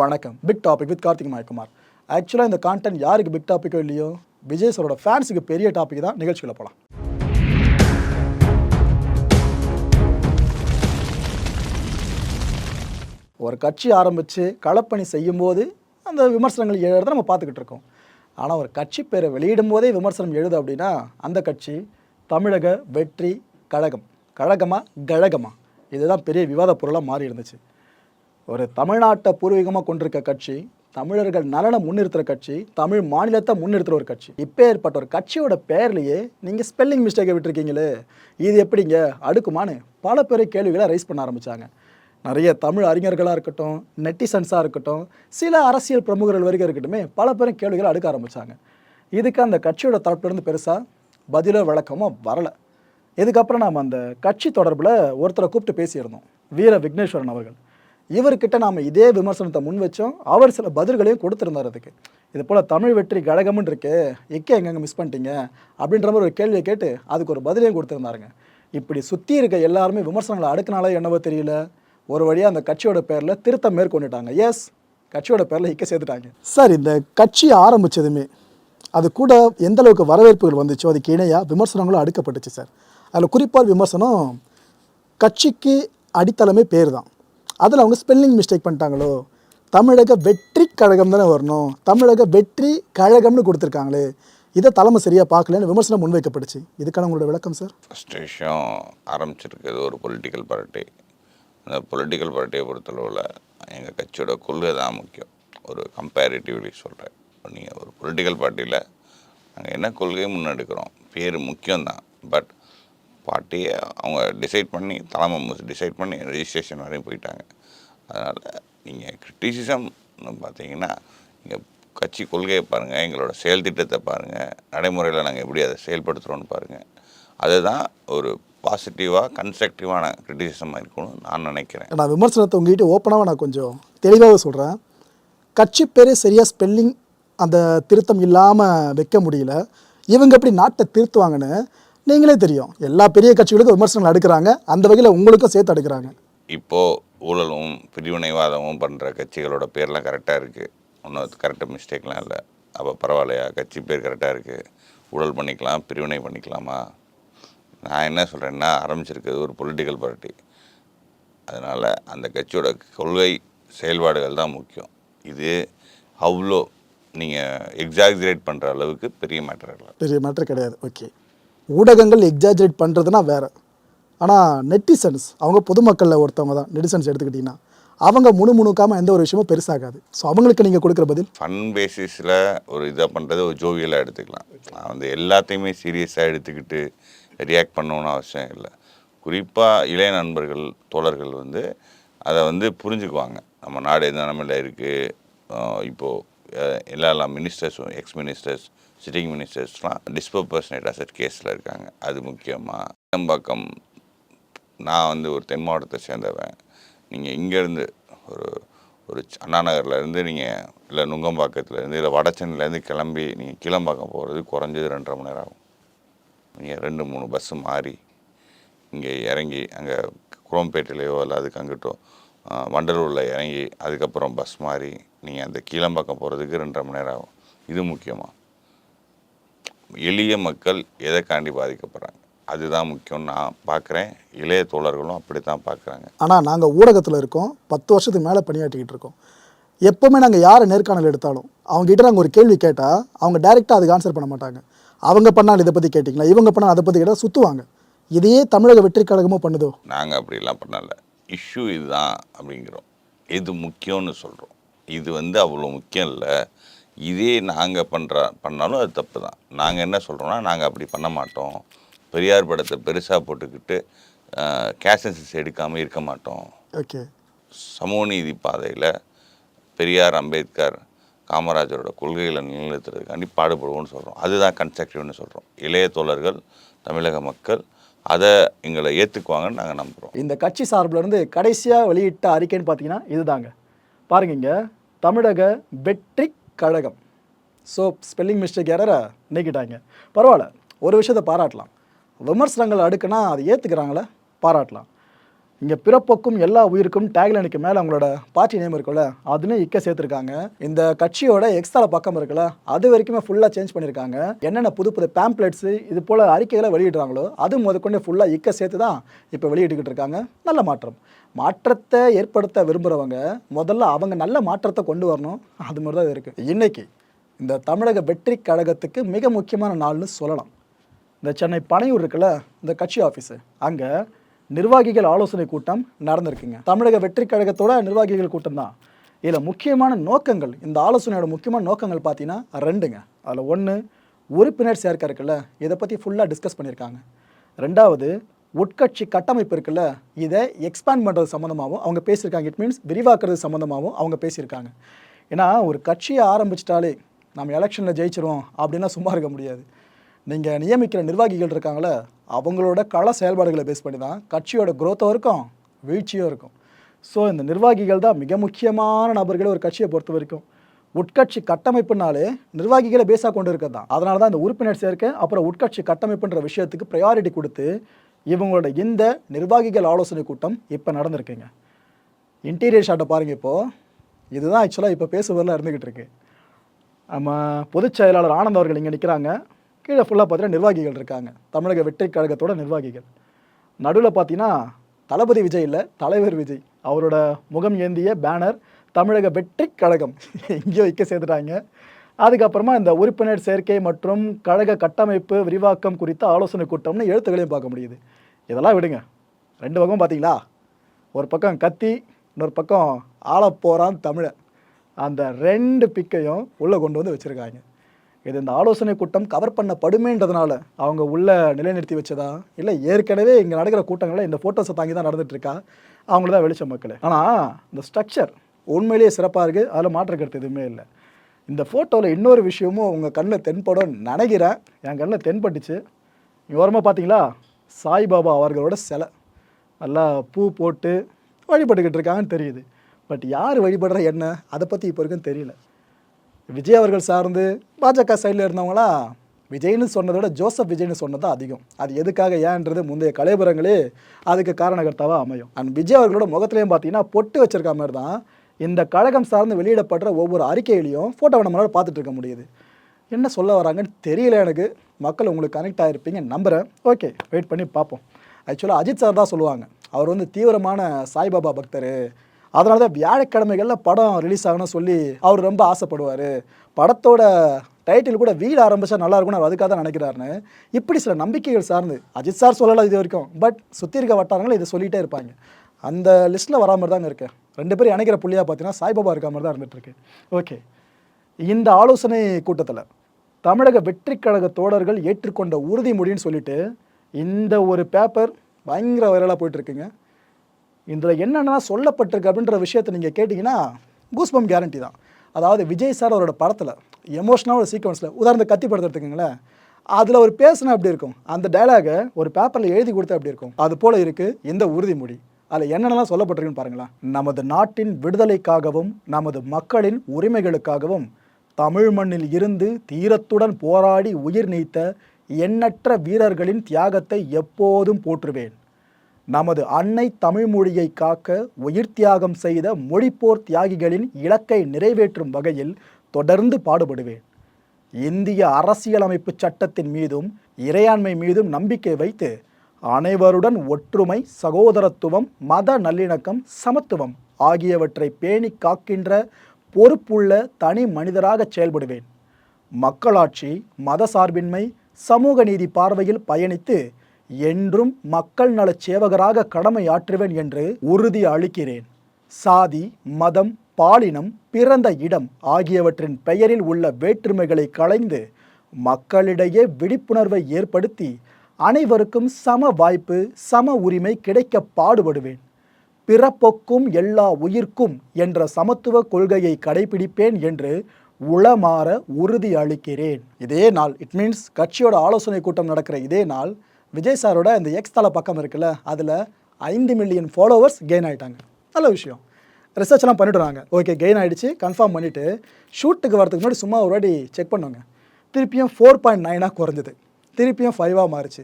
வணக்கம். Big topic with Karthik Mayakumar. ஆக்சுவலாக இந்த கான்டென்ட் யாருக்கு பிக் டாப்பிக்கோ இல்லையோ விஜய் சரோட ஃபேன்ஸுக்கு பெரிய டாபிக் தான் நிகழ்ச்சிகளை போகலாம் ஒரு கட்சி ஆரம்பித்து களப்பணி செய்யும்போது அந்த விமர்சனங்கள் எழுத நம்ம பார்த்துக்கிட்டு இருக்கோம். ஆனால் ஒரு கட்சி பேரை வெளியிடும் போதே விமர்சனம் எழுது அப்படின்னா அந்த கட்சி தமிழக வெற்றி கழகம். கழகமா கழகமா? இதுதான் பெரிய விவாத பொருளாக மாறி இருந்துச்சு. ஒரு தமிழ்நாட்டை பூர்வீகமாக கொண்டிருக்க கட்சி தமிழர்கள் நலனை முன்னிறுத்துற கட்சி தமிழ் மாநிலத்தை முன்னிறுத்துற ஒரு கட்சி. இப்போ ஏற்பட்ட ஒரு கட்சியோட பேர்லேயே நீங்கள் ஸ்பெல்லிங் மிஸ்டேக்கை விட்டுருக்கீங்களே. இது எப்படிங்க? அடுக்குமான்னு பல பேர் கேள்விகளை ரைஸ் பண்ண ஆரம்பித்தாங்க நிறைய தமிழ் அறிஞர்களாக இருக்கட்டும் நெட்டிசன்ஸாக இருக்கட்டும் சில அரசியல் பிரமுகர்கள் வரைக்கும் இருக்கட்டுமே பல பேரும் கேள்விகளை அடுக்க ஆரம்பித்தாங்க இதுக்கு அந்த கட்சியோட தரப்புலேருந்து பெருசாக பதிலோ விளக்கமோ வரலை. இதுக்கப்புறம் நாம் அந்த கட்சி தொடர்பில் ஒருத்தரை கூப்பிட்டு பேசியிருந்தோம் வீர விக்னேஸ்வரன் அவர்கள். இவர்கிட்ட நாம் இதே விமர்சனத்தை முன் வச்சோம். அவர் சில பதில்களையும் கொடுத்துருந்தார் அதுக்கு. இது போல் தமிழ் வெற்றி கழகம்னு இருக்கு எக்கே எங்கெங்கே மிஸ் பண்ணிட்டீங்க? அப்படின்ற மாதிரி ஒரு கேள்வியை கேட்டு அதுக்கு ஒரு பதிலையும் கொடுத்துருந்தாருங்க. இப்படி சுற்றி இருக்க எல்லாருமே விமர்சனங்களை அடுக்கினாலே என்னவோ தெரியல. ஒரு வழியாக அந்த கட்சியோட பேரில் திருத்தம் மேற்கொண்டுட்டாங்க. எஸ் கட்சியோட பேரில் இக்க சேர்த்துட்டாங்க. சார் இந்த கட்சி ஆரம்பித்ததுமே அது கூட எந்த அளவுக்கு வரவேற்புகள் வந்துச்சோ அதுக்கு இணையாக விமர்சனங்களும் அடுக்கப்பட்டுச்சு சார். அதில் குறிப்பாக விமர்சனம் கட்சிக்கு அடித்தளமே பேர் தான். அதில் அவங்க ஸ்பெல்லிங் மிஸ்டேக் பண்ணிட்டாங்களோ? தமிழக வெற்றி கழகம் தானே வரணும். தமிழக வெற்றி கழகம்னு கொடுத்துருக்காங்களே. இதை தலைமை சரியாக பார்க்கலன்னு விமர்சனம் முன்வைக்கப்படுச்சு இதுக்கான உங்களோட விளக்கம் சார் ஃபஸ்ட் விஷயம் ஆரம்பிச்சிருக்கிறது ஒரு பொலிட்டிக்கல் பார்ட்டி அந்த பொலிட்டிக்கல் பார்ட்டியை பொறுத்தளவில் எங்கள் கட்சியோட கொள்கை தான் முக்கியம். ஒரு கம்பேரிட்டிவ்லி சொல்கிறேன் நீங்கள் ஒரு பொலிட்டிக்கல் பார்ட்டியில் நாங்கள் என்ன கொள்கையை முன்னெடுக்கிறோம்? பேர் முக்கியம்தான். பட் பார்ட்டியை அவங்க டிசைட் பண்ணி தலைமை டிசைட் பண்ணி ரெஜிஸ்ட்ரேஷன் வரையும் போயிட்டாங்க. அதனால் நீங்கள் கிரிட்டிசிசம்னு பார்த்தீங்கன்னா நீங்கள் கட்சி கொள்கையை பாருங்கள் எங்களோட செயல் திட்டத்தை பாருங்கள் நடைமுறையில் நாங்கள் எப்படி அதை செயல்படுத்துகிறோன்னு பாருங்கள் அதுதான் ஒரு பாசிட்டிவாக கன்ஸ்ட்ரக்டிவான கிரிட்டிசிசமாக இருக்கணும்னு நான் நினைக்கிறேன். நான் விமர்சனத்தை உங்ககிட்ட ஓப்பனாக நான் கொஞ்சம் தெளிவாக சொல்கிறேன் கட்சி பேரே சரியாக ஸ்பெல்லிங் அந்த திருத்தம் இல்லாமல் வைக்க முடியல. இவங்க எப்படி நாட்டை திருத்துவாங்கன்னு நீங்களே தெரியும். எல்லா பெரிய கட்சிகளுக்கும் விமர்சனங்கள் அடுக்குறாங்க. அந்த வகையில் உங்களுக்கும் சேர்த்து அடுக்குறாங்க. இப்போது ஊழலும் பிரிவினைவாதமும் பண்ணுற கட்சிகளோட பேர்லாம் கரெக்டாக இருக்குது ஒன்றும் கரெக்டாக மிஸ்டேக்லாம் இல்லை. அப்போ பரவாயில்லையா? கட்சி பேர் கரெக்டாக இருக்குது ஊழல் பண்ணிக்கலாம் பிரிவினை பண்ணிக்கலாமா? நான் என்ன சொல்கிறேன்னா ஆரம்பிச்சிருக்கிறது ஒரு பொலிட்டிக்கல் பார்ட்டி அதனால் அந்த கட்சியோட கொள்கை செயல்பாடுகள் தான் முக்கியம். இது அவ்வளோ நீங்கள் எக்ஸாக்சிரேட் பண்ணுற அளவுக்கு பெரிய மேட்டர் இல்லை பெரிய மேட்ரு கிடையாது. ஓகே ஊடகங்கள் எக்ஸாஜரேட் பண்ணுறதுனா வேறு. ஆனால் நெட்டிசன்ஸ் அவங்க பொதுமக்களில் ஒருத்தவங்க தான் நெட்டிசன்ஸ் எடுத்துக்கிட்டிங்கன்னா அவங்க முணுமுணுக்காமல் எந்த ஒரு விஷயமும் பெருசாகாது. ஸோ அவங்களுக்கு நீங்கள் கொடுக்குற பதில்? ஃபன் பேசிஸில் ஒரு இதை பண்ணுறது ஒரு ஜோவியலாக எடுத்துக்கலாம். நான் வந்து எல்லாத்தையுமே சீரியஸாக எடுத்துக்கிட்டு ரியாக்ட் பண்ணணும்னு அவசியம் இல்லை. குறிப்பாக இளைய நண்பர்கள் தோழர்கள் வந்து அதை வந்து புரிஞ்சுக்குவாங்க. நம்ம நாடு எந்த நிலமையில் இருக்குது இப்போது எல்லா எல்லா மினிஸ்டர்ஸும் எக்ஸ் மினிஸ்டர்ஸ் சிட்டிங் மினிஸ்டர்ஸ்லாம் டிஸ்பர்பர்சனேட் அசட் கேஸில் இருக்காங்க. அது முக்கியமாக சேம்பாக்கம் நான் வந்து ஒரு தென் மாவட்டத்தை சேர்ந்தவன். நீங்கள் இங்கேருந்து ஒரு ஒரு அண்ணாநகர்லேருந்து நீங்கள் இல்லை நுங்கம்பாக்கத்துலேருந்து இல்லை வடச்சென்னிலேருந்து கிளம்பி நீங்கள் கீழம்பாக்கம் போகிறது குறைஞ்சது ரெண்டரை மணி நேரம் ஆகும். நீங்கள் ரெண்டு மூணு பஸ்ஸு மாறி இங்கே இறங்கி அங்கே குரோம்பேட்டையிலையோ இல்லை அதுக்கு அங்கிட்டோ வண்டலூரில் இறங்கி அதுக்கப்புறம் பஸ் மாறி நீங்கள் அந்த கீழம்பாக்கம் போகிறதுக்கு ரெண்டரை மணி நேரம் ஆகும். இது முக்கியமாக எளிய மக்கள் எதைக்காண்டி பாதிக்கப்படுறாங்க? அதுதான் முக்கியம். நான் பார்க்குறேன். இளைய தோழர்களும் அப்படி தான் பார்க்குறாங்க. ஆனால் நாங்கள் ஊடகத்தில் இருக்கோம். பத்து வருஷத்துக்கு மேலே பணியாற்றிக்கிட்டு இருக்கோம். எப்போவுமே நாங்கள் யாரை நேர்காணல் எடுத்தாலும் அவங்ககிட்ட நாங்கள் ஒரு கேள்வி கேட்டால் அவங்க டைரெக்டாக அதுக்கு ஆன்சர் பண்ண மாட்டாங்க. அவங்க பண்ணால் இதை பற்றி கேட்டிங்களா? இவங்க பண்ணால் அதை பற்றி கேட்டால் சுற்றுவாங்க இதையே தமிழக வெற்றி கழகமும் பண்ணுதோ? நாங்கள் அப்படிலாம் பண்ணல. இஷ்யூ இதுதான் அப்படிங்கிறோம். இது முக்கியம்னு சொல்கிறோம் இது வந்து அவ்வளோ முக்கியம் இல்லை. இதே நாங்கள் பண்ணுற பண்ணாலும் அது தப்பு தான் நாங்கள் என்ன சொல்கிறோம்னா நாங்கள் அப்படி பண்ண மாட்டோம். பெரியார் படத்தை பெருசாக போட்டுக்கிட்டு கேஷன்சஸ் எடுக்காமல் இருக்க மாட்டோம். ஓகே. சமூக நீதி பாதையில் பெரியார் அம்பேத்கர் காமராஜரோட கொள்கைகளை நிலைநிறுத்துறதுக்காண்டி பாடுபடுவோம்னு சொல்கிறோம் அதுதான் கன்ஸ்ட்ரக்டிவ்னு சொல்கிறோம் இளைய தோழர்கள் தமிழக மக்கள் அதை எங்களை ஏற்றுக்குவாங்கன்னு நாங்கள் நம்புகிறோம் இந்த கட்சி சார்புல இருந்து கடைசியாக வெளியிட்ட அறிக்கைன்னு பார்த்தீங்கன்னா இதுதாங்க. பாருங்க இங்க தமிழக வெற்றி கழகம். ஸோ ஸ்பெல்லிங் மிஸ்டேக் யாரா நீக்கிட்டாங்க. பரவாயில்ல ஒரு விஷயத்தை பாராட்டலாம். விமர்சனங்கள் அடுக்குனா அதை ஏற்றுக்கிறாங்களே பாராட்டலாம். இங்கே பிறப்புக்கும் எல்லா உயிருக்கும் டேக்லைனுக்கு மேலே அவங்களோட பார்ட்டி நேம் இருக்குல்ல அதுன்னு இக்க சேர்த்துருக்காங்க. இந்த கட்சியோட எக்ஸ்ட்ரா பக்கம் இருக்குல்ல அது வரைக்குமே ஃபுல்லாக சேஞ்ச் பண்ணியிருக்காங்க என்னென்ன புது புது பேம்ப்ளெட்ஸ் இது போல் அறிக்கைகளை வெளியிடுறாங்களோ அது முதற்கொண்டு ஃபுல்லாக இக்க சேர்த்து தான் இப்போ வெளியிட்டுக்கிட்டு இருக்காங்க. நல்ல மாற்றம். மாற்றத்தை ஏற்படுத்த விரும்புகிறவங்க முதல்ல அவங்க நல்ல மாற்றத்தை கொண்டு வரணும். அது மாதிரி தான் இருக்குது இன்றைக்கி இந்த தமிழக வெற்றி கழகத்துக்கு மிக முக்கியமான நாள்னு சொல்லலாம். இந்த சென்னை பனையூர் இருக்குல்ல இந்த கட்சி ஆஃபீஸு அங்கே நிர்வாகிகள் ஆலோசனை கூட்டம் நடந்திருக்குங்க. தமிழக வெற்றி கழகத்தோட நிர்வாகிகள் கூட்டம் தான். இதில் முக்கியமான நோக்கங்கள் இந்த ஆலோசனையோட முக்கியமான நோக்கங்கள் பார்த்தீங்கன்னா ரெண்டுங்க. அதில் ஒன்று உறுப்பினர் சேர்க்கை இருக்குல்ல இதை பற்றி ஃபுல்லாக டிஸ்கஸ் பண்ணியிருக்காங்க ரெண்டாவது உட்கட்சி கட்டமைப்பு இருக்குல்ல இதை எக்ஸ்பேண்ட் பண்ணுறது சம்மந்தமாகவும் அவங்க பேசியிருக்காங்க இட் மீன்ஸ் விரிவாக்குறது சம்மந்தமாகவும் அவங்க பேசியிருக்காங்க ஏன்னா ஒரு கட்சியை ஆரம்பிச்சிட்டாலே நம்ம எலெக்ஷனில் ஜெயிச்சிருவோம் அப்படின்னா சும்மா இருக்க முடியாது. நீங்கள் நியமிக்கிற நிர்வாகிகள் இருக்காங்களே அவங்களோட கள செயல்பாடுகளை பேஸ் பண்ணி தான் கட்சியோட குரோத்தும் இருக்கும் வீழ்ச்சியும் இருக்கும். ஸோ இந்த நிர்வாகிகள் தான் மிக முக்கியமான நபர்களை ஒரு கட்சியை பொறுத்த வரைக்கும். உட்கட்சி கட்டமைப்புனாலே நிர்வாகிகளை பேஸாக கொண்டு இருக்கிறது தான். அதனால தான் இந்த உறுப்பினர் சேர்க்கை அப்புறம் உட்கட்சி கட்டமைப்புன்ற விஷயத்துக்கு ப்ரையாரிட்டி கொடுத்து இவங்களோட இந்த நிர்வாகிகள் ஆலோசனை கூட்டம் இப்போ நடந்திருக்குங்க. இன்டீரியர் ஷாட்டை பாருங்கள் இப்போது இதுதான் ஆக்சுவலாக இப்போ பேசுவதில் இருந்துக்கிட்டு இருக்கு. நம்ம பொதுச் செயலாளர் ஆனந்த் அவர்கள் இங்கே நிற்கிறாங்க கீழே ஃபுல்லாக பார்த்தீங்கன்னா நிர்வாகிகள் இருக்காங்க. தமிழக வெற்றி கழகத்தோட நிர்வாகிகள். நடுவில் பார்த்தீங்கன்னா தளபதி விஜய் இல்லை தலைவர் விஜய். அவரோட முகம் ஏந்திய பேனர் தமிழக வெற்றி கழகம். எங்கேயோ வைக்க சேர்த்துட்டாங்க. அதுக்கப்புறமா இந்த உறுப்பினர் சேர்க்கை மற்றும் கழக கட்டமைப்பு விரிவாக்கம் குறித்த ஆலோசனை கூட்டம்னு எழுத்துக்களையும் பார்க்க முடியுது. இதெல்லாம் விடுங்க. ரெண்டு பக்கம் பார்த்தீங்களா? ஒரு பக்கம் கத்தி இன்னொரு பக்கம் ஆளப் போகிறான் தமிழை அந்த ரெண்டு பிக்கையும் உள்ளே கொண்டு வந்து வச்சுருக்காங்க. இது இந்த ஆலோசனை கூட்டம் கவர் பண்ணப்படுமேன்றதுனால அவங்க உள்ள நிலைநிறுத்தி வச்சதா? இல்லை ஏற்கனவே இங்கே நடக்கிற கூட்டங்களில் இந்த ஃபோட்டோஸை தாங்கி தான் நடந்துட்டு இருக்கா அவங்கள தான் வெளிச்சம் மக்கள். ஆனால் இந்த ஸ்ட்ரக்சர் உண்மையிலேயே சிறப்பாக இருக்குது அதில் மாற்று கருத்து எதுவுமே இல்லை. இந்த ஃபோட்டோவில் இன்னொரு விஷயமும் உங்கள் கண்ணில் தென்படும் நினைக்கிறேன். என் கண்ணில் தென்பட்டுச்சு. ஓரமாக பார்த்தீங்களா சாய்பாபா அவர்களோட சிலை. நல்லா பூ போட்டு வழிபட்டுக்கிட்டு இருக்காங்கன்னு தெரியுது. பட் யார் வழிபடுற என்ன? அதை பற்றி இப்போ இருக்குன்னு தெரியல. விஜய் அவர்கள் சார்ந்து பாஜக சைடில் இருந்தவங்களா? விஜய்னு சொன்னதை விட ஜோசப் விஜய்னு சொன்னது தான் அதிகம். அது எதுக்காக ஏன்றது முந்தைய கலைபுரங்களே அதுக்கு காரணகர்த்தாவாக அமையும். அண்ட் விஜய் அவர்களோட முகத்துலையும் பார்த்தீங்கன்னா பொட்டு வச்சிருக்க மாதிரி தான் இந்த கழகம் சார்ந்து வெளியிடப்படுற ஒவ்வொரு அறிக்கையிலையும் ஃபோட்டோவை நம்மளால் பார்த்துட்டு இருக்க முடியுது. என்ன சொல்ல வராங்கன்னு தெரியல எனக்கு. மக்கள் உங்களுக்கு கனெக்ட் ஆகிருப்பீங்க நம்புகிறேன் ஓகே வெயிட் பண்ணி பார்ப்போம். ஆக்சுவலாக அஜித் சார் தான் சொல்லுவாங்க. அவர் வந்து தீவிரமான சாய்பாபா பக்தர். அதனால தான் வியாழக்கிழமைகளில் படம் ரிலீஸ் ஆகணும்னு சொல்லி அவர் ரொம்ப ஆசைப்படுவார். படத்தோட டைட்டில் கூட வீடு ஆரம்பிச்சா நல்லா இருக்கும்னு அவர் அதுக்காக தான் நினைக்கிறாருன்னு. இப்படி சில நம்பிக்கைகள் சார்ந்து அஜித் சார் சொல்லலாம் இது வரைக்கும் பட் சுற்றி இருக்க வட்டாரங்கள் இதை சொல்லிகிட்டே இருப்பாங்க. அந்த லிஸ்ட்டில் வரா மாதிரி தாங்க இருக்கேன். ரெண்டு பேரும் இணைக்கிற புள்ளியாக பார்த்தீங்கன்னா சாய்பாபா இருக்க மாதிரி தான் இருந்துகிட்ருக்கு ஓகே இந்த ஆலோசனை கூட்டத்தில் தமிழக வெற்றி கழக தோழர்கள் ஏற்றுக்கொண்ட உறுதிமொழின்னு சொல்லிட்டு இந்த ஒரு பேப்பர் பயங்கர வைரலாக போயிட்டுருக்குங்க இதில் என்னென்னா சொல்லப்பட்டிருக்கு அப்படின்ற விஷயத்தை நீங்கள் கேட்டிங்கன்னா கூஸ்பம் கேரண்டி தான். அதாவது விஜய் சார் அவரோட படத்தில் எமோஷனாக ஒரு சீக்வன்ஸில் உதாரணத்தை கத்தி படத்தை எடுத்துக்கோங்களேன். அதில் ஒரு பேசுனா அப்படி இருக்கும்? அந்த டயலாகை ஒரு பேப்பரில் எழுதி கொடுத்தா அப்படி இருக்கும்? அது போல் இருக்குது இந்த உறுதிமொழி. அதில் என்னென்னலாம் சொல்லப்பட்டிருக்குன்னு பாருங்களேன். நமது நாட்டின் விடுதலைக்காகவும் நமது மக்களின் உரிமைகளுக்காகவும் தமிழ் மண்ணில் இருந்து தீரத்துடன் போராடி உயிர் நீத்த எண்ணற்ற வீரர்களின் தியாகத்தை எப்போதும் போற்றுவேன். நமது அன்னை தமிழ் மொழியை காக்க உயிர் தியாகம் செய்த மொழிப்போர் தியாகிகளின் இலக்கை நிறைவேற்றும் வகையில் தொடர்ந்து பாடுபடுவேன். இந்திய அரசியலமைப்பு சட்டத்தின் மீதும் இறையாண்மை மீதும் நம்பிக்கை வைத்து அனைவருடன் ஒற்றுமை சகோதரத்துவம் மத நல்லிணக்கம் சமத்துவம் ஆகியவற்றை பேணி காக்கின்ற பொறுப்புள்ள தனி மனிதராக செயல்படுவேன். மக்களாட்சி மத சார்பின்மை சமூக நீதி பார்வையில் பயணித்து என்றும் மக்கள் நலச் சேவகராக கடமையாற்றுவேன் என்று உறுதி அளிக்கிறேன். சாதி மதம் பாலினம் பிறந்த இடம் ஆகியவற்றின் பெயரில் உள்ள வேற்றுமைகளை களைந்து மக்களிடையே விழிப்புணர்வை ஏற்படுத்தி அனைவருக்கும் சம வாய்ப்பு சம உரிமை கிடைக்க பாடுபடுவேன். பிறப்பொக்கும் எல்லா உயிர்க்கும் என்ற சமத்துவ கொள்கையை கடைபிடிப்பேன் என்று உளமாற உறுதி அளிக்கிறேன். இதே நாள் இட் மீன்ஸ் கட்சியோட ஆலோசனை கூட்டம் நடக்கிற இதே நாள் விஜய் சாரோட இந்த எக்ஸ் தலை பக்கம் இருக்குல்ல அதில் ஐந்து மில்லியன் ஃபாலோவர்ஸ் கெயின் ஆகிட்டாங்க நல்ல விஷயம். ரிசர்ச்லாம் பண்ணிவிடுறாங்க ஓகே கெயின் ஆகிடுச்சு கன்ஃபார்ம் பண்ணிவிட்டு ஷூட்டுக்கு வரதுக்கு முன்னாடி சும்மா ஒரு வாட்டி செக் பண்ணுவாங்க. திருப்பியும் ஃபோர் பாயிண்ட் நைனாக குறைஞ்சது. திருப்பியும் ஃபைவாக மாறுச்சு.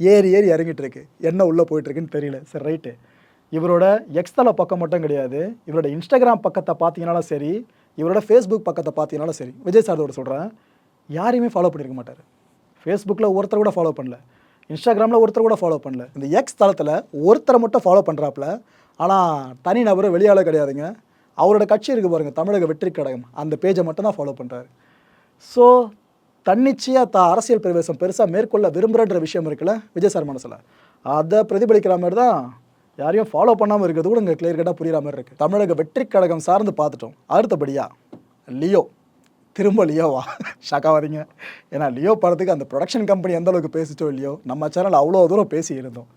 ஏறி ஏறி இறங்கிட்டு இருக்கு. என்ன உள்ளே போயிட்டுருக்குன்னு தெரியல. சரி ரைட்டு இவரோட எக்ஸ்தல பக்கம் மட்டும் கிடையாது. இவரோட இன்ஸ்டாகிராம் பக்கத்தை பார்த்தீங்கனாலும் சரி இவரோட ஃபேஸ்புக் பக்கத்தை பார்த்தீங்கனாலும் சரி விஜய் சாரோட சொல்கிறேன் யாரையுமே ஃபாலோ பண்ணியிருக்க மாட்டார். ஃபேஸ்புக்கில் ஒருத்தர் கூட ஃபாலோ பண்ணல. இன்ஸ்டாகிராமில் ஒருத்தர் கூட ஃபாலோ பண்ணல. இந்த எக்ஸ் தளத்தில் ஒருத்தரை மட்டும் ஃபாலோ பண்ணுறாப்புல ஆனால் தனி நபர் வெளியாள கிடையாதுங்க. அவரோட கட்சி இருக்குது பாருங்கள் தமிழக வெற்றி கழகம். அந்த பேஜை மட்டும் தான் ஃபாலோ பண்ணுறாரு ஸோ தன்னிச்சையாக த அரசியல் பிரவேசம் பெருசாக மேற்கொள்ள விரும்புகிறன்ற விஷயம் இருக்குல்ல விஜய் சார் மனசில். அதை பிரதிபலிக்கிற மாதிரி தான் யாரையும் ஃபாலோ பண்ணாமல் இருக்கிறது கூட இங்கே கிளியர் கட்டாக புரியுற மாதிரி இருக்குது தமிழக வெற்றி கழகம் சார்ந்து பார்த்துட்டோம். அடுத்தபடியாக லியோ. திரும்ப லியோவா ஷாக்காவாதீங்க ஏன்னா லியோ படத்துக்கு அந்த ப்ரொடக்ஷன் கம்பெனி எந்த அளவுக்கு பேசிச்சோ இல்லையோ நம்ம சேனல் அவ்வளோ தூரம் பேசியிருந்தோம்.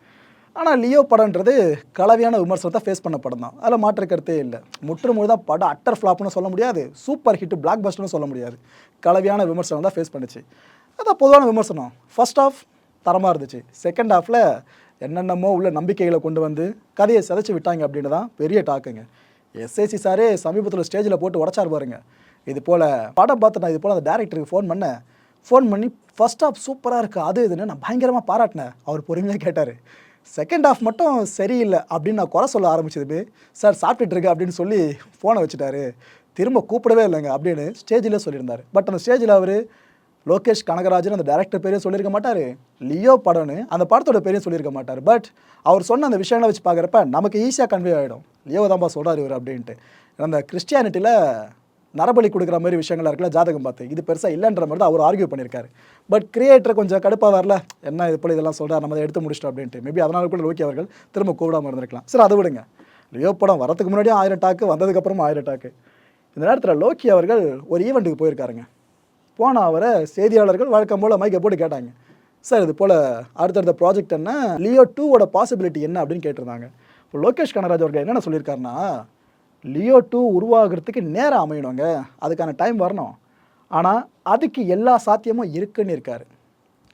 ஆனால் லியோ படம்ன்றது கலவையான விமர்சனத்தை ஃபேஸ் பண்ண படம் தான். அதில் மாற்று கருத்தே இல்லை. முற்றுமுழு தான் படம் அட்டர் ஃப்ளாப்னு சொல்ல முடியாது சூப்பர் ஹிட் பிளாக் பஸ்டர்னு சொல்ல முடியாது. கலவையான விமர்சனம் தான் ஃபேஸ் பண்ணுச்சு. அதான் பொதுவான விமர்சனம். ஃபர்ஸ்ட் ஆஃப் தரமாக இருந்துச்சு. செகண்ட் ஹாஃபில் என்னென்னமோ உள்ள நம்பிக்கைகளை கொண்டு வந்து கதையை சிதைச்சு விட்டாங்க அப்படின்னு தான் பெரிய டாக்குங்க எஸ்ஏசி சாரே சமீபத்தில் ஸ்டேஜில் போட்டு உடச்சார் பாருங்க. இது போல் படம் பார்த்து நான் இது போல் அந்த டேரக்டருக்கு ஃபோன் பண்ணேன். ஃபோன் பண்ணி ஃபர்ஸ்ட் ஹாஃப் சூப்பராக இருக்குது அது இதுன்னு நான் பயங்கரமாக பாராட்டினேன். அவர் பொறுமையாக கேட்டார். செகண்ட் ஹாஃப் மட்டும் சரியில்லை அப்படின்னு நான் குறை சொல்ல ஆரம்பிச்சதுமே சார் சாப்பிட்டுட்டு இருக்கு அப்படின்னு சொல்லி ஃபோனை வச்சுட்டாரு. திரும்ப கூப்பிடவே இல்லைங்க அப்படின்னு ஸ்டேஜில் சொல்லியிருந்தார். பட் அந்த ஸ்டேஜில் அவர் லோகேஷ் கனகராஜன் அந்த டேரக்டர் பேரையும் சொல்லியிருக்க மாட்டார். லியோ படம்னு அந்த படத்தோட பேரையும் சொல்லியிருக்க மாட்டார். பட் அவர் சொன்ன அந்த விஷயங்களை வச்சு பார்க்குறப்ப நமக்கு ஈஸியாக கன்வே ஆகிடும் லியோ தான்ப்பா சொல்கிறார் இவர் அப்படின்ட்டு. அந்த கிறிஸ்டியானிட்டியில் நரபலி கொடுக்குற மாதிரி விஷயங்கள் இருக்குல்ல ஜாதகம் பார்த்து. இது பெருசாக இல்லைன்ற மாதிரி தான் அவர் ஆர்கியூ பண்ணியிருக்காரு. பட் கிரியேட்டர் கொஞ்சம் கடுப்பாக வரல. என்ன இது போல இதெல்லாம் சொல்கிறார் நம்ம அதை எடுத்து முடிச்சிட்டோம் அப்படின்ட்டு. மேபி அதனால் கூட லோக்கி அவர்கள் திரும்ப கூடாமல் இருந்திருக்கலாம். சரி அதை விடுங்க. லியோ படம் வரதுக்கு முன்னாடியும் ஆயிரம் டாக்கு வந்ததுக்கப்புறம் ஆயிரம் டாக்கு இந்த நேரத்தில் லோக்கி அவர்கள் ஒரு ஈவெண்ட்டுக்கு போயிருக்காருங்க. போன அவரை செய்தியாளர்கள் வழக்கம் போல் மைக்கை போட்டு கேட்டாங்க. சார் இது போல் அடுத்தடுத்த ப்ராஜெக்ட் என்ன? லியோ டூவோட பாசிபிலிட்டி என்ன? அப்படின்னு கேட்டிருந்தாங்க. இப்போ லோகேஷ் கனராஜ் அவர்கள் என்னென்ன சொல்லியிருக்காருன்னா லியோ டூ உருவாகிறதுக்கு நேரம் அமையணுங்க. அதுக்கான டைம் வரணும். ஆனால் அதுக்கு எல்லா சாத்தியமும் இருக்குன்னு இருக்கார்.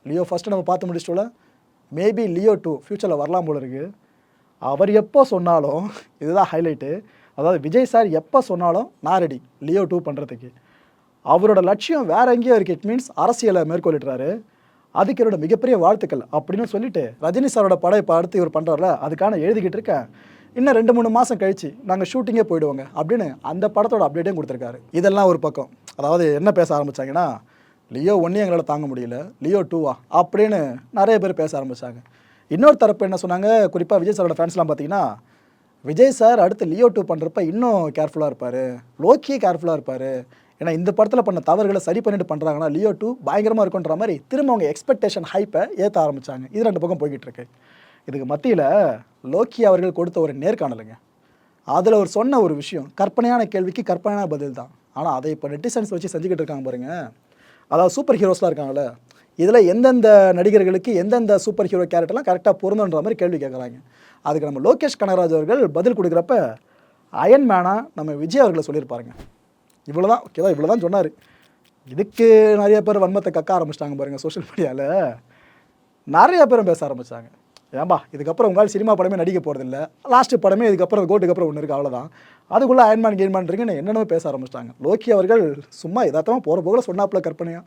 லியோ ஃபஸ்ட்டு நம்ம பார்த்து முடிச்சிட்டோம்ல? மேபி லியோ டூ ஃப்யூச்சரில் வரலாம் போல இருக்குது அவர் எப்போ சொன்னாலும் இதுதான் ஹைலைட்டு அதாவது விஜய் சார் எப்போ சொன்னாலும் நான் ரெடி லியோ டூ பண்ணுறதுக்கு அவரோட லட்சியம் வேற எங்கேயோ இருக்குது இட் மீன்ஸ் அரசியலை மேற்கொள்ளிடுறாரு. அதுக்கு என்னோட மிகப்பெரிய வாழ்த்துக்கள் அப்படின்னு சொல்லிட்டு ரஜினி சாரோட படம் இப்போ அடுத்து இவர் பண்ணுறாருல அதுக்கான எழுதிக்கிட்டு இருக்கேன். இன்னும் ரெண்டு மூணு மாதம் கழிச்சு நாங்கள் ஷூட்டிங்கே போயிடுவோங்க. அப்படின்னு அந்த படத்தோட அப்டேட்டையும் கொடுத்துருக்காரு. இதெல்லாம் ஒரு பக்கம். அதாவது என்ன பேச ஆரம்பிச்சாங்கன்னா லியோ ஒன்றையும் எங்களால் தாங்க முடியல. லியோ டூவா அப்படின்னு நிறைய பேர் பேச ஆரம்பித்தாங்க இன்னொரு தரப்பு என்ன சொன்னாங்க குறிப்பாக விஜய் சாரோட ஃபேன்ஸ்லாம் பார்த்தீங்கன்னா விஜய் சார் அடுத்து லியோ டூ பண்ணுறப்ப இன்னும் கேர்ஃபுல்லாக இருப்பார். லோக்கியே கேர்ஃபுல்லாக இருப்பார். ஏன்னா இந்த படத்தில் பண்ண தவறுகளை சரி பண்ணிட்டு பண்ணுறாங்கன்னா லியோ டூ பயங்கரமாக இருக்குன்ற மாதிரி திரும்ப அவங்க எக்ஸ்பெக்டேஷன் ஹைப்பை ஏற்ற ஆரம்பிச்சாங்க. இது ரெண்டு பக்கம் போய்கிட்டு இருக்கு. இதுக்கு மத்தியில் லோக்கி அவர்கள் கொடுத்த ஒரு நேர்காணலுங்க. அதில் அவர் சொன்ன ஒரு விஷயம் கற்பனையான கேள்விக்கு கற்பனையான பதில் தான். ஆனால் அதை இப்போ நெட்டிசன்ஸ் வச்சு செஞ்சுக்கிட்டு இருக்காங்க பாருங்க. அதாவது சூப்பர் ஹீரோஸ்லாம் இருக்காங்கல்ல இதில் எந்தெந்த நடிகர்களுக்கு எந்தெந்த சூப்பர் ஹீரோ கேரக்டர்லாம் கரெக்டாக பொருந்தன்ற மாதிரி கேள்வி கேட்குறாங்க அதுக்கு நம்ம லோகேஷ் கனகராஜ் அவர்கள் பதில் கொடுக்குறப்ப அயன் மேனாக நம்ம விஜய் அவர்களை சொல்லியிருப்பாருங்க. இவ்வளோ தான் ஓகேவா இவ்வளோ தான் சொன்னார். இதுக்கு நிறைய பேர் வன்மத்தை கக்க ஆரம்பிச்சிட்டாங்க பாருங்கள் சோஷியல் மீடியாவில் நிறைய பேரும் பேச ஆரம்பிச்சாங்க. ஏன்பா இதுக்கப்புறம் உங்களால் சினிமா படமே நடிக்க போகிறதில்ல லாஸ்ட் படமே இதுக்கப்புறம் கோட்டுக்கு அப்புறம் ஒன்று இருக்குது அவ்வளோதான் அதுக்குள்ளே அயன்மான் கேன்மான்றீங்கன்னு என்னென்னமோ பேச ஆரம்பிச்சிட்டாங்க. லோக்கி அவர்கள் சும்மா எதாத்தமாக போகிற போகிற சொன்னாப்புல கற்பனையா?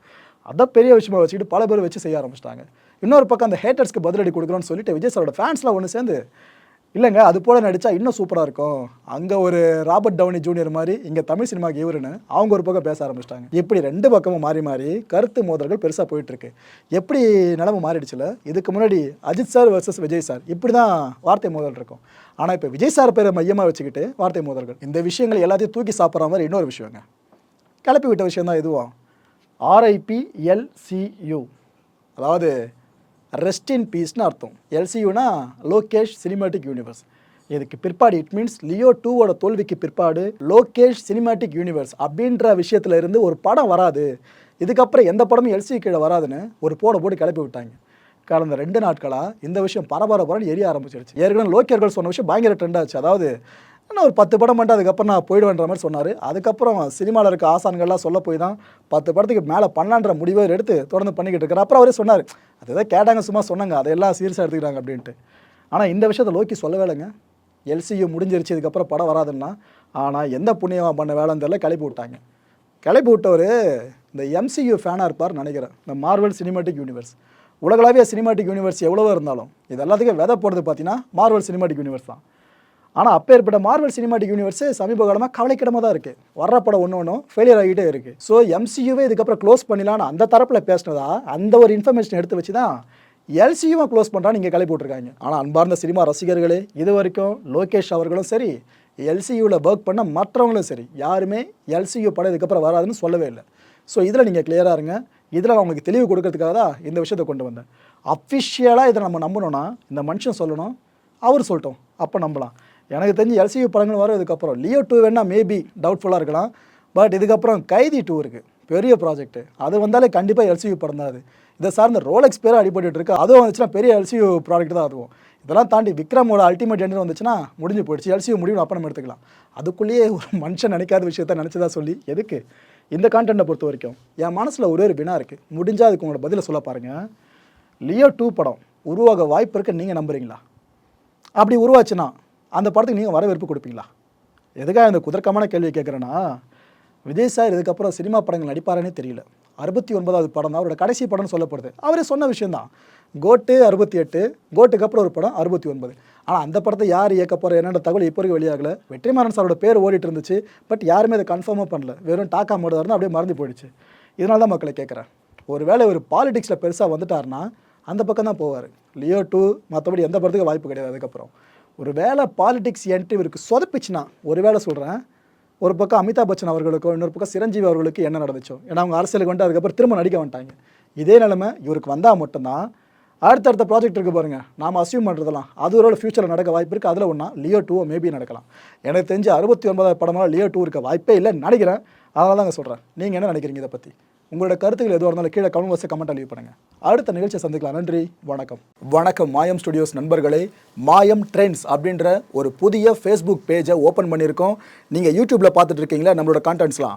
அதான் பெரிய விஷயமா வச்சுக்கிட்டு பல பேர் வச்சு செய்ய ஆரம்பிச்சிட்டாங்க. இன்னொரு பக்கம் அந்த ஹேட்டர்ஸ்க்கு பதிலடி கொடுக்குறோன்னு சொல்லிட்டு விஜய் சாரோட ஃபேன்ஸ்லாம் ஒன்று சேர்ந்து இல்லைங்க அது போல் நடித்தா இன்னும் சூப்பராக இருக்கும். அங்கே ஒரு ராபர்ட் டவுனி ஜூனியர் மாதிரி இங்கே தமிழ் சினிமாக்கு இவருன்னு அவங்க ஒரு பக்கம் பேச ஆரம்பிச்சிட்டாங்க. இப்படி ரெண்டு பக்கமும் மாறி மாறி கருத்து மோதல்கள் பெருசாக போயிட்டுருக்கு. எப்படி நிலமை மாறிடுச்சுல? இதுக்கு முன்னாடி Ajith sir versus Vijay sir இப்படி தான் வார்த்தை மோதல் இருக்கும். ஆனால் இப்போ விஜய் சார் பேரை மையமாக வச்சுக்கிட்டு வார்த்தை மோதல்கள். இந்த விஷயங்கள் எல்லாத்தையும் தூக்கி சாப்பிட்ற மாதிரி இன்னொரு விஷயங்க. கிளப்பி விட்ட விஷயம் தான் இதுவும் ஆர்ஐபி எல்சியு அதாவது ரெஸ்ட் இன் பீஸ்னு அர்த்தம். எல்சியூனா லோகேஷ் சினிமாட்டிக் யூனிவர்ஸ் இதுக்கு பிற்பாடு இட் மீன்ஸ் லியோ டூவோட தோல்விக்கு பிற்பாடு லோகேஷ் சினிமாட்டிக் யூனிவர்ஸ் அப்படின்ற விஷயத்துல இருந்து ஒரு படம் வராது. இதுக்கப்புறம் எந்த படமும் எல்சி கீழே வராதுன்னு ஒரு போட போட்டு கிளப்பி விட்டாங்க. கடந்த ரெண்டு நாட்களாக இந்த விஷயம் பரபரப்புறன்னு எரிய ஆரம்பிச்சிருச்சு. ஏற்கனவே லோக்கியர்கள் சொன்ன விஷயம் பயங்கர ட்ரெண்ட் ஆச்சு. அதாவது இன்னும் ஒரு பத்து படம் மட்டும் அதுக்கப்புறம் நான் போயிடுவேன்ற மாதிரி சொன்னார். அதுக்கப்புறம் சினிமாவில் இருக்க ஆசான்கள்லாம் சொல்ல போய் தான் பத்து படத்துக்கு மேலே பண்ணலான்ற முடிவை எடுத்து தொடர்ந்து பண்ணிக்கிட்டு இருக்கார். அப்புறம் அவரே சொன்னார் அது எதாவது கேட்டாங்க சும்மா சொன்னாங்க அதெல்லாம் சீரியஸாக எடுத்துக்கிறாங்க அப்படின்ட்டு. ஆனால் இந்த விஷயத்தை லோக்கி சொல்லவே இல்லைங்க. எல்சியு முடிஞ்சிருச்சு இதுக்கப்புறம் படம் வராதுன்னா ஆனால் எந்த புண்ணியமாக பண்ண வேலைன்னு தெரியல கிளப்பி விட்டாங்க. கிளப்பி விட்டவர் இந்த எம்சியூ ஃபேனாக இருப்பார் நினைக்கிறேன். இந்த மார்வல் சினிமாட்டிக் யூனிவர்ஸ் உலகளாவிய சினிமாட்டிக் யூனிவர்ஸ் எவ்வளவோ இருந்தாலும் இது எல்லாத்துக்கும் விதை போடுறது பார்த்தீங்கன்னா மார்வல் சினிமாட்டிக் யூனிவர்ஸ் தான். ஆனால் அப்பேற்பட்ட மார்வல் சினிமாட்டிக் யூனிவர்ஸ் சமீப காலமாக கவலைக்கிடமாக தான் இருக்குது வர்ற படம் ஒன்று ஒன்றும் ஃபெயிலியர் ஆகிட்டே இருக்குது ஸோ எம்சியூவே இதுக்கப்புறம் க்ளோஸ் பண்ணிடலான்னு அந்த தரப்பில் பேசினதா அந்த ஒரு இன்ஃபர்மேஷன் எடுத்து வச்சு தான் எல்சியூவை க்ளோஸ் பண்ணுறான்னு நீங்கள் கிளப்பி விட்ருக்காங்க ஆனால் அன்பார்ந்த சினிமா ரசிகர்களே இது வரைக்கும் லோகேஷ் அவர்களும் சரி எல்சியூவில் ஒர்க் பண்ண மற்றவங்களும் சரி யாருமே எல்சியூ படம் இதுக்கப்புறம் வராதுன்னு சொல்லவே இல்லை. ஸோ இதில் நீங்கள் கிளியராக இருங்க. இதில் நான் உங்களுக்கு தெளிவு கொடுக்கறதுக்காக தான் இந்த விஷயத்தை கொண்டு வந்தேன். அஃபிஷியலாக இதை நம்ம நம்பணும்னா இந்த மனுஷன் சொல்லணும் அவர் சொல்லட்டும். அப்போ நம்பலாம். எனக்கு தெரிஞ்சு எல்சியூ படங்கள் வரும் இதுக்கப்புறம் லியோ டூ வேணால் மேபி டவுட்ஃபுல்லாக இருக்கலாம். பட் இதுக்கப்புறம் கைதி டூ இருக்குது பெரிய ப்ராஜெக்ட் அது வந்தாலே கண்டிப்பாக எல்சியூ படம் தான் அது. இதை சார்ந்த ரோலெக்ஸ் பேரும் அடிபட்டு இருக்கு. அதுவும் வந்துச்சுன்னா பெரிய எல்சியூ ப்ராடக்ட் தான் அதுவும். இதெல்லாம் தாண்டி விக்ரமோட அல்டிமேட் எண்ட் வந்துச்சுன்னா முடிஞ்சு போயிடுச்சு. எல்சியூ முடிவு அப்போ நம்ம எடுத்துக்கலாம். அதுக்குள்ளேயே ஒரு மனுஷன் நினைக்காத விஷயத்த நினச்சதா சொல்லி எதுக்கு? இந்த கான்டென்ட்டை பொறுத்த வரைக்கும் என் மனசில் ஒரே ஒரு வினா இருக்குது முடிஞ்சால் அதுக்கு உங்களோட பதிலை சொல்ல பாருங்கள் லியோ டூ படம் உருவாக வாய்ப்பு இருக்கு நீங்கள் நம்புறீங்களா? அப்படி உருவாச்சுன்னா அந்த படத்துக்கு நீங்கள் வரவேற்பு கொடுப்பீங்களா? எதுக்காக இந்த குதர்க்கமான கேள்வியை கேட்குறேன்னா விஜய் சார் இதுக்கப்புறம் சினிமா படங்கள் நடிப்பாரனே தெரியல. அறுபத்தி ஒன்பதாவது படம் தான் அவரோட கடைசி படம்னு சொல்லப்படுது. அவரே சொன்ன விஷயந்தான் கோட்டு அறுபத்தி எட்டு கோட்டுக்கு அப்புறம் ஒரு படம் அறுபத்தி ஒன்பது ஆனால் அந்த படத்தை யார் இயக்க போகிற என்னென்ன தகவல் இப்போ வரைக்கும் வெளியாகல. வெற்றிமாறன் சாரோட பேர் ஓடிட்டு இருந்துச்சு பட் யாருமே அதை கன்ஃபார்மாக பண்ணல. வெறும் டாக்கா மட்டும் இருந்தால் அப்படியே மறந்து போயிடுச்சு. இதனால தான் மக்களை கேட்குறேன். ஒருவேளை ஒரு பாலிடிக்ஸில் பெருசாக வந்துட்டாருன்னா அந்த பக்கம் தான் போவார். லியோ டூ மற்றபடி எந்த படத்துக்கு வாய்ப்பு கிடையாது அதுக்கப்புறம். ஒரு வேளை பாலிடிக்ஸ் என்ட்ரி இவருக்கு சொதப்பிச்சுன்னா ஒரு வேளை சொல்கிறேன் ஒரு பக்கம் அமிதாப் பச்சன் அவர்களுக்கோ இன்னொரு பக்கம் சிரஞ்சீவி அவர்களுக்கு என்ன நடந்துச்சோ? ஏன்னா அவங்க அரசியலுக்கு வந்து அதுக்கப்புறம் திரும்ப நடிக்க வந்துட்டாங்க இதே நிலைமை இவருக்கு வந்தால் மட்டும்தான். அடுத்தடுத்த ப்ராஜெக்ட் இருக்குது பாருங்க. நாம் அசியூம் பண்ணுறதெல்லாம் அது ஒரு ஃபியூச்சரில் நடக்க வாய்ப்பு இருக்குது அதில் ஒன்றா லியோ டூ மேபி நடக்கலாம். எனக்கு தெரிஞ்சு அறுபத்தி ஒன்பதாவது படமாக லியோ டூ இருக்க வாய்ப்பே இல்லைன்னு நினைக்கிறேன். அதனால தாங்க சொல்கிறேன் நீங்கள் என்ன நினைக்கிறீங்க இதை பற்றி உங்களோட கருத்துக்கள் எதுவாக இருந்தாலும் கீழே கமெண்ட் பாக்ஸில் கமெண்ட் லீவ் பண்ணுங்கள் அடுத்த நிகழ்ச்சியை சந்திக்கலாம். நன்றி வணக்கம். வணக்கம் மாயம் ஸ்டுடியோஸ் நண்பர்களே. மாயம் ட்ரெண்ட்ஸ் அப்படின்ற ஒரு புதிய ஃபேஸ்புக் பேஜை ஓப்பன் பண்ணியிருக்கோம். நீங்கள் யூடியூப்பில் பார்த்துட்டு இருக்கீங்களா? நம்மளோட கான்டென்ட்ஸ்லாம்